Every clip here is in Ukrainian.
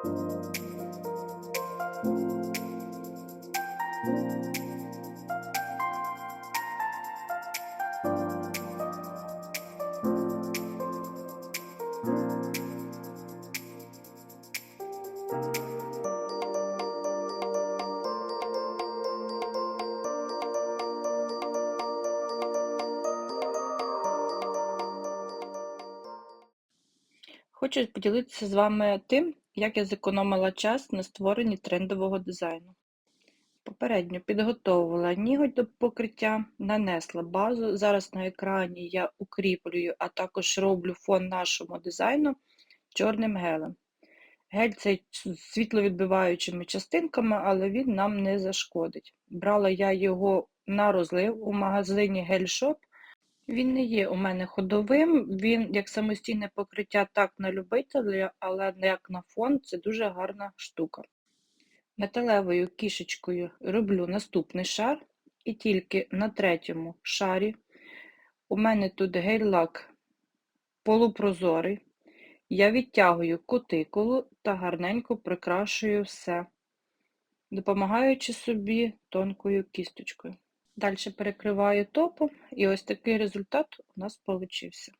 Хочу поділитися з вами тим, як я зекономила час на створенні трендового дизайну. Попередньо підготовила ніготь до покриття, нанесла базу. Зараз на екрані я укріплюю, а також роблю фон нашому дизайну чорним гелем. Гель цей світловідбиваючими частинками, але він нам не зашкодить. Брала я його на розлив у магазині Гель-Shop. Він не є у мене ходовим, він як самостійне покриття так на любителя, але як на фон це дуже гарна штука. Металевою кішечкою роблю наступний шар, і тільки на третьому шарі у мене тут гель-лак полупрозорий. Я відтягую кутикулу та гарненько прикрашую все, допомагаючи собі тонкою кісточкою. Далі перекриваю топом, і ось такий результат у нас получився.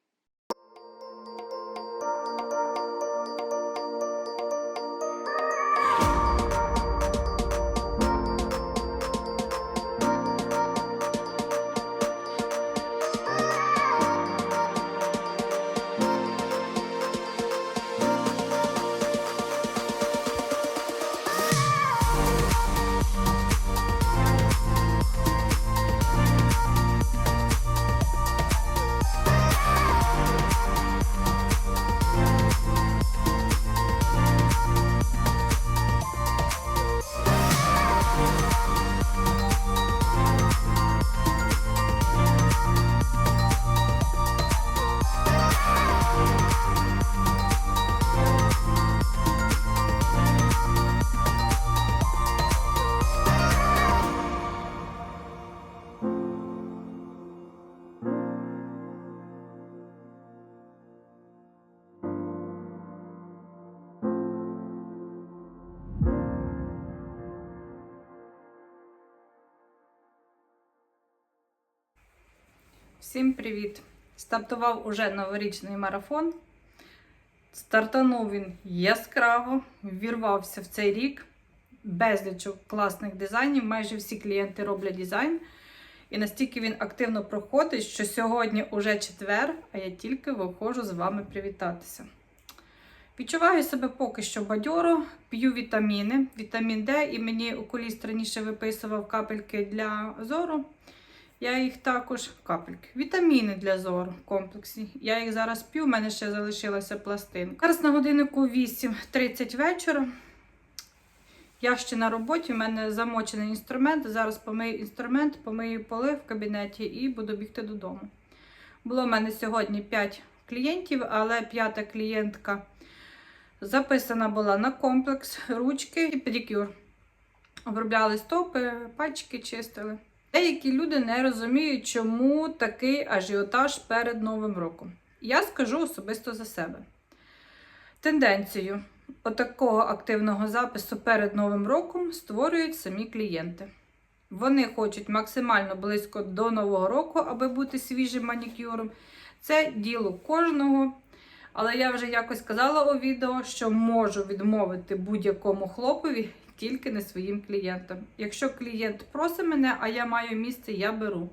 Всім привіт! Стартував уже новорічний марафон. Стартанув він яскраво, ввірвався в цей рік. Безліч класних дизайнів. Майже всі клієнти роблять дизайн. І настільки він активно проходить, що сьогодні уже четвер, а я тільки виходжу з вами привітатися. Відчуваю себе поки що бадьоро, п'ю вітаміни, вітамін Д, і мені окуліст раніше виписував капельки для зору. Я їх також капельки. Вітаміни для зору в комплексі. Я їх зараз п'ю, в мене ще залишилася пластинка. Зараз на годиннику 8.30 вечора. Я ще на роботі, в мене замочений інструмент. Зараз помию інструмент, помию поли в кабінеті і буду бігти додому. Було в мене сьогодні 5 клієнтів, але п'ята клієнтка записана була на комплекс, ручки і педикюр. Обробляли стопи, пальчики чистили. Деякі люди не розуміють, чому такий ажіотаж перед Новим роком. Я скажу особисто за себе. Тенденцію отакого активного запису перед Новим роком створюють самі клієнти. Вони хочуть максимально близько до Нового року, аби бути свіжим манікюром. Це діло кожного. Але я вже якось казала у відео, що можу відмовити будь-якому хлопові тільки не своїм клієнтам. Якщо клієнт просить мене, а я маю місце, я беру.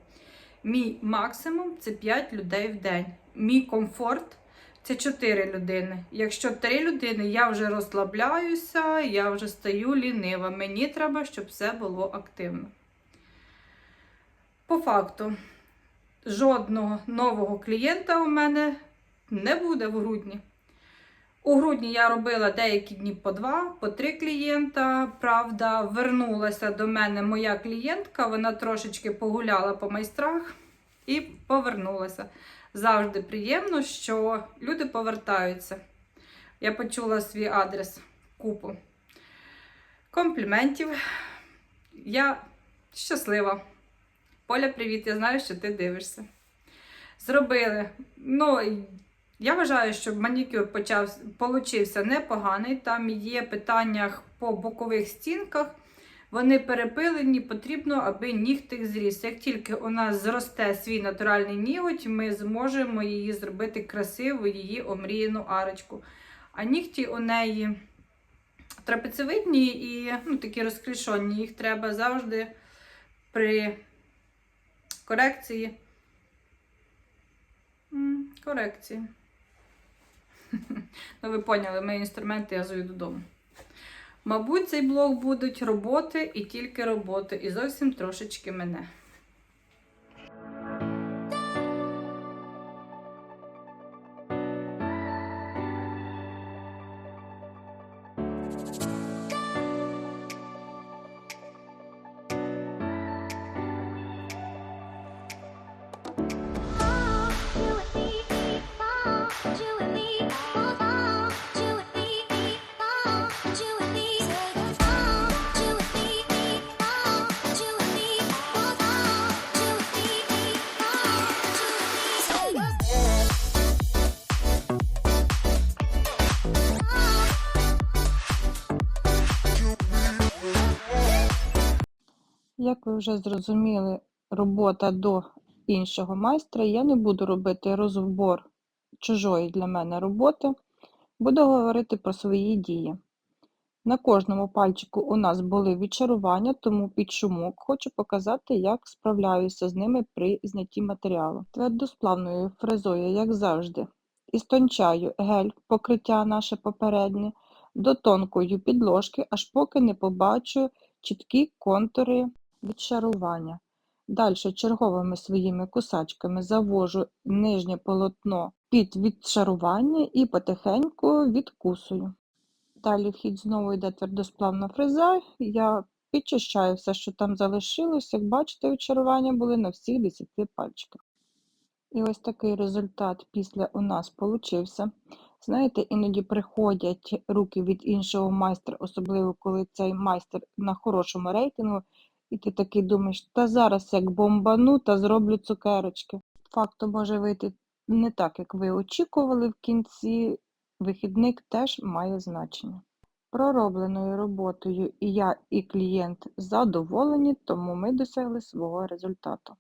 Мій максимум це 5 людей в день. Мій комфорт це 4 людини. Якщо 3 людини, я вже розслабляюся, я вже стаю лінива. Мені треба, щоб все було активно. По факту, жодного нового клієнта у мене не буде в грудні. У грудні я робила деякі дні по два, по три клієнта. Правда, вернулася до мене моя клієнтка, вона трошечки погуляла по майстрах і повернулася. Завжди приємно, що люди повертаються. Я почула свій адрес купу компліментів. Я щаслива. Поля, привіт! Я знаю, що ти дивишся. Зробили. Ну, я вважаю, що манікюр почав, получився непоганий. Там є питання по бокових стінках. Вони перепилені, потрібно, аби нігтик зріс. Як тільки у нас зросте свій натуральний ніготь, ми зможемо її зробити красиву, її омріяну арочку. А нігті у неї трапецевидні і ну, такі розклішені. Їх треба завжди при корекції. Корекції. Ну, ви поняли, мої інструменти я зою додому. Мабуть, цей блог будуть роботи і тільки роботи, і зовсім трошечки мене. Як ви вже зрозуміли, робота до іншого майстра, я не буду робити розбор чужої для мене роботи, буду говорити про свої дії. На кожному пальчику у нас були відчарування, тому під шумок хочу показати, як справляюся з ними при знятті матеріалу. Твердосплавною фрезою, як завжди, істончаю гель, покриття наше попереднє, до тонкої підложки, аж поки не побачу чіткі контури відшарування. Далі черговими своїми кусачками завожу нижнє полотно під відшарування і потихеньку відкусую. Далі в хід знову йде твердосплавна фреза. Я підчищаю все, що там залишилось. Як бачите, відчарування були на всіх 10 пальчиках. І ось такий результат після у нас получився. Знаєте, іноді приходять руки від іншого майстра, особливо коли цей майстер на хорошому рейтингу, і ти такий думаєш, та зараз як бомбану та зроблю цукерочки. Факту може вийти не так, як ви очікували в кінці. Вихідник теж має значення. Проробленою роботою і я, і клієнт задоволені, тому ми досягли свого результату.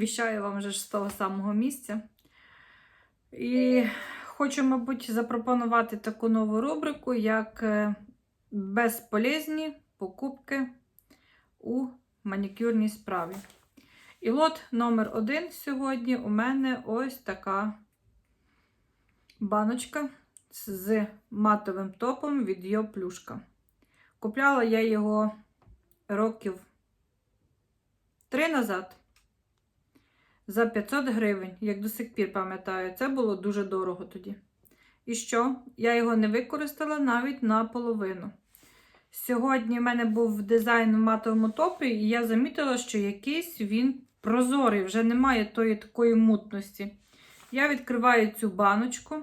Віщаю вам вже з того самого місця. І хочу, мабуть, запропонувати таку нову рубрику, як е, безполезні покупки у манікюрній справі. І лот номер один сьогодні у мене ось така баночка з матовим топом від Йо Плюшка. Купляла я його років три назад. За 500 гривень, як до сих пір пам'ятаю, це було дуже дорого тоді. І що? Я його не використала навіть наполовину. Сьогодні в мене був дизайн в матовому топі, і я замітила, що якийсь він прозорий, вже немає тої такої мутності. Я відкриваю цю баночку,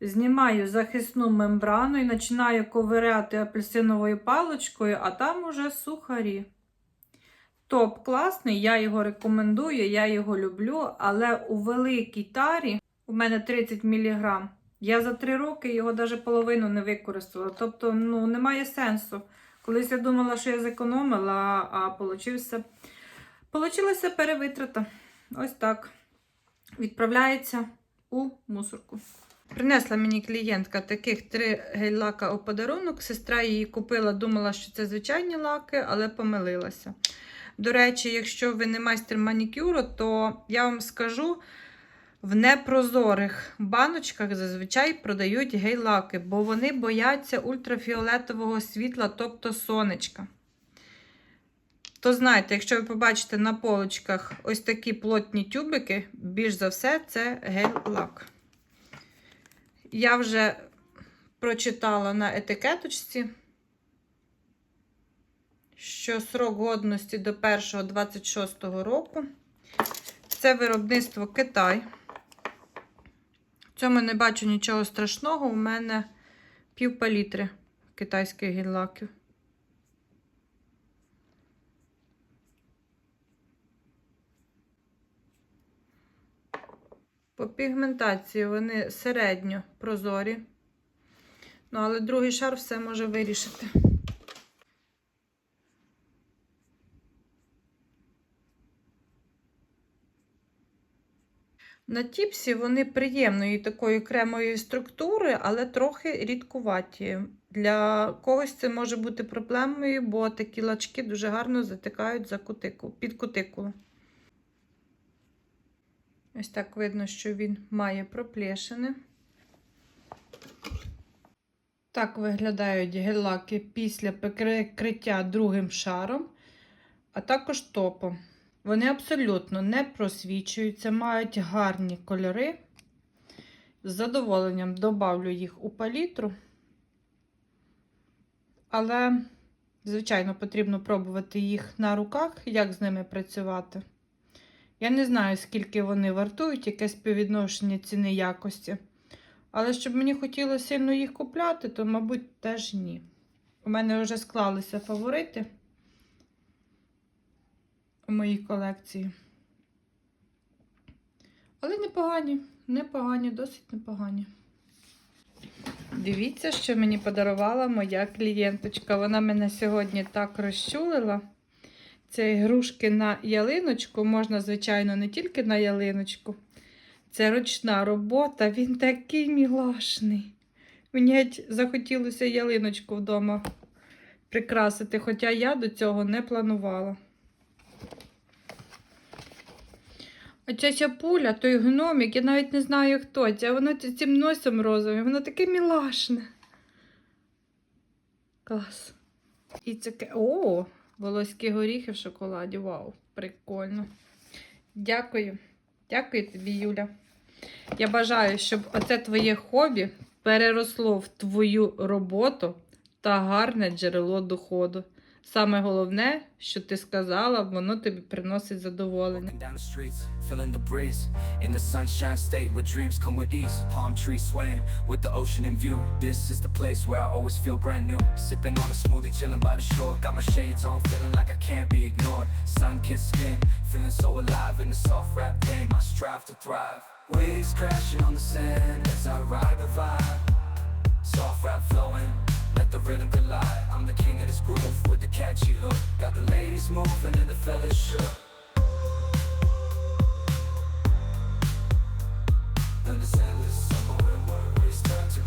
знімаю захисну мембрану і починаю ковиряти апельсиновою паличкою, а там уже сухарі. Топ класний, я його рекомендую, я його люблю, але у великій тарі у мене 30 мг. Я за 3 роки його навіть половину не використала. Тобто, ну, немає сенсу. Колись я думала, що я зекономила, а получився... получилася перевитрата. Ось так. Відправляється у мусорку. Принесла мені клієнтка таких три гель-лака у подарунок. Сестра її купила, думала, що це звичайні лаки, але помилилася. До речі, якщо ви не майстер манікюру, то я вам скажу, в непрозорих баночках зазвичай продають гель-лаки, бо вони бояться ультрафіолетового світла, тобто сонечка. То знаєте, якщо ви побачите на полочках ось такі плотні тюбики, більш за все, це гель-лак. Я вже прочитала на етикеточці, що срок годності до 1.26 року. Це виробництво Китай. В цьому не бачу нічого страшного. У мене пів палітри китайських гель-лаків. По пігментації вони середньо прозорі. Ну, але другий шар все може вирішити. На тіпсі вони приємної такої кремової структури, але трохи рідкуваті. Для когось це може бути проблемою, бо такі лачки дуже гарно затикають за кутику, під кутикулу. Ось так видно, що він має проплешини. Так виглядають гель-лаки після прикриття другим шаром, а також топом. Вони абсолютно не просвічуються, мають гарні кольори. З задоволенням добавлю їх у палітру. Але, звичайно, потрібно пробувати їх на руках, як з ними працювати. Я не знаю, скільки вони вартують, яке співвідношення ціни якості. Але щоб мені хотілося сильно їх купляти, то, мабуть, теж ні. У мене вже склалися фаворити у моїй колекції. Але непогані, непогані, досить непогані. Дивіться, що мені подарувала моя клієнточка. Вона мене сьогодні так розчулила. Це ігрушки на ялиночку. Можна, звичайно, не тільки на ялиночку. Це ручна робота, він такий мілашний. Мені захотілося ялиночку вдома прикрасити, хоча я до цього не планувала. А ця чапуля, той гномик, я навіть не знаю, хто це. Воно цим носом розовим, воно таке мілашне. Клас. І це О, волоські горіхи в шоколаді. Вау, прикольно. Дякую. Дякую тобі, Юля. Я бажаю, щоб оце твоє хобі переросло в твою роботу та гарне джерело доходу. Саме головне, що ти сказала, воно тобі приносить задоволення. Waves crashing on the sand as I ride the vibe. Soft rap flowing, let the rhythm collide. I'm the king of this groove with the catchy hook. Got the ladies moving and the fellas shook. Understand this when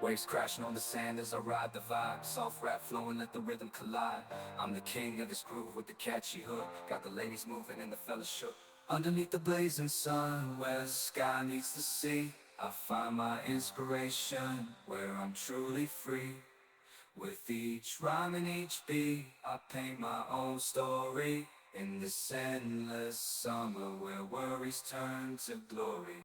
Waves crashing on the sand as I ride the vibe. Soft rap flowing, let the rhythm collide. I'm the king of this groove with the catchy hook. Got the ladies moving and the fellas shook. Underneath the blazing sun, where the sky meets the sea, I find my inspiration where I'm truly free. With each rhyme and each beat, I paint my own story. In this endless summer where worries turn to glory.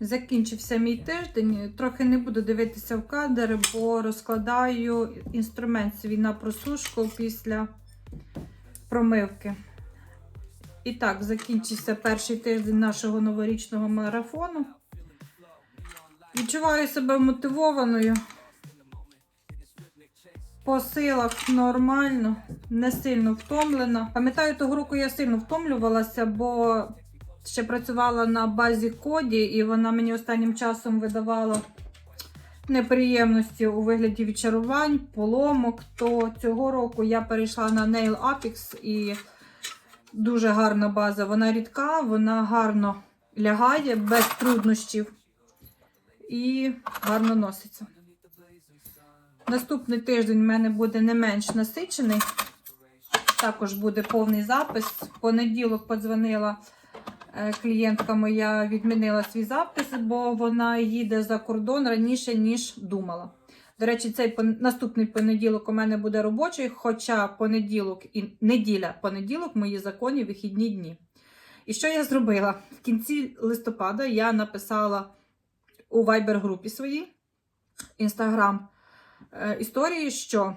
Закінчився мій тиждень. Трохи не буду дивитися в кадр, бо розкладаю інструмент свій на просушку після промивки. І так, закінчився перший тиждень нашого новорічного марафону. Відчуваю себе мотивованою. По силах нормально, не сильно втомлена. Пам'ятаю, того року я сильно втомлювалася, бо ще працювала на базі коді, і вона мені останнім часом видавала неприємності у вигляді відчарувань, поломок. То цього року я перейшла на Nail Apex і дуже гарна база. Вона рідка, вона гарно лягає без труднощів і гарно носиться. Наступний тиждень в мене буде не менш насичений. Також буде повний запис. В понеділок подзвонила клієнтка моя, відмінила свій запис, бо вона їде за кордон раніше, ніж думала. До речі, цей наступний понеділок у мене буде робочий, хоча понеділок і неділя, понеділок мої законні вихідні дні. І що я зробила? В кінці листопада я написала у Viber групі своїй Instagram е, історії, що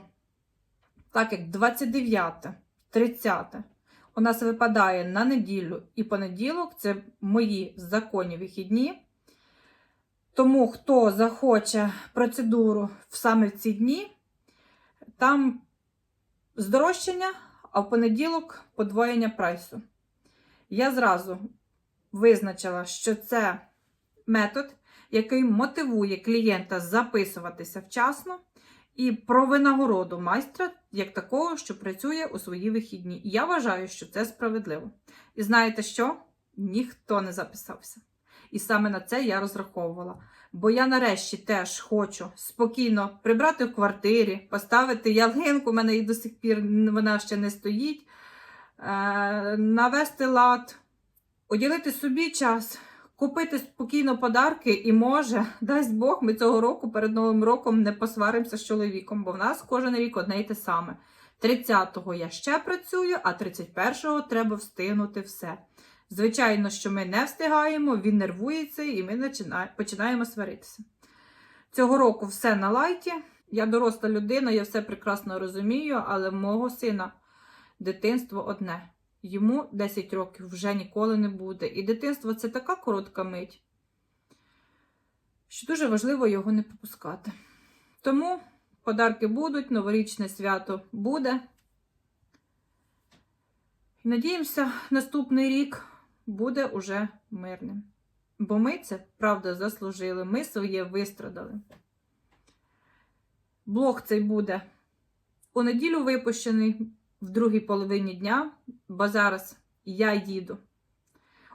так як 29, 30 у нас випадає на неділю і понеділок, це мої законні вихідні. Тому хто захоче процедуру саме в ці дні, там здорожчання, а в понеділок подвоєння прайсу. Я зразу визначила, що це метод, який мотивує клієнта записуватися вчасно, і про винагороду майстра як такого, що працює у свої вихідні. І я вважаю, що це справедливо. І знаєте що? Ніхто не записався. І саме на це я розраховувала. Бо я нарешті теж хочу спокійно прибрати в квартирі, поставити ялинку, у мене її до сих пір вона ще не стоїть, е, навести лад, уділити собі час, купити спокійно подарки, і може, дасть Бог, ми цього року перед Новим роком не посваримося з чоловіком, бо в нас кожен рік одне й те саме. 30-го я ще працюю, а 31-го треба встигнути все. Звичайно, що ми не встигаємо, він нервується і ми починаємо сваритися. Цього року все на лайті. Я доросла людина, я все прекрасно розумію, але в мого сина дитинство одне. Йому 10 років вже ніколи не буде. І дитинство це така коротка мить, що дуже важливо його не пропускати. Тому подарки будуть, новорічне свято буде. Надіємося, наступний рік буде уже мирним. Бо ми це, правда, заслужили. Ми своє вистрадали. Блог цей буде у неділю випущений в другій половині дня, бо зараз я їду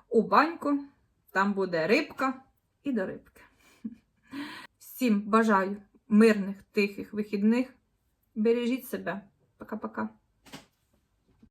у баньку, там буде рибка і до рибки. Всім бажаю мирних, тихих вихідних. Бережіть себе. Пока-пока.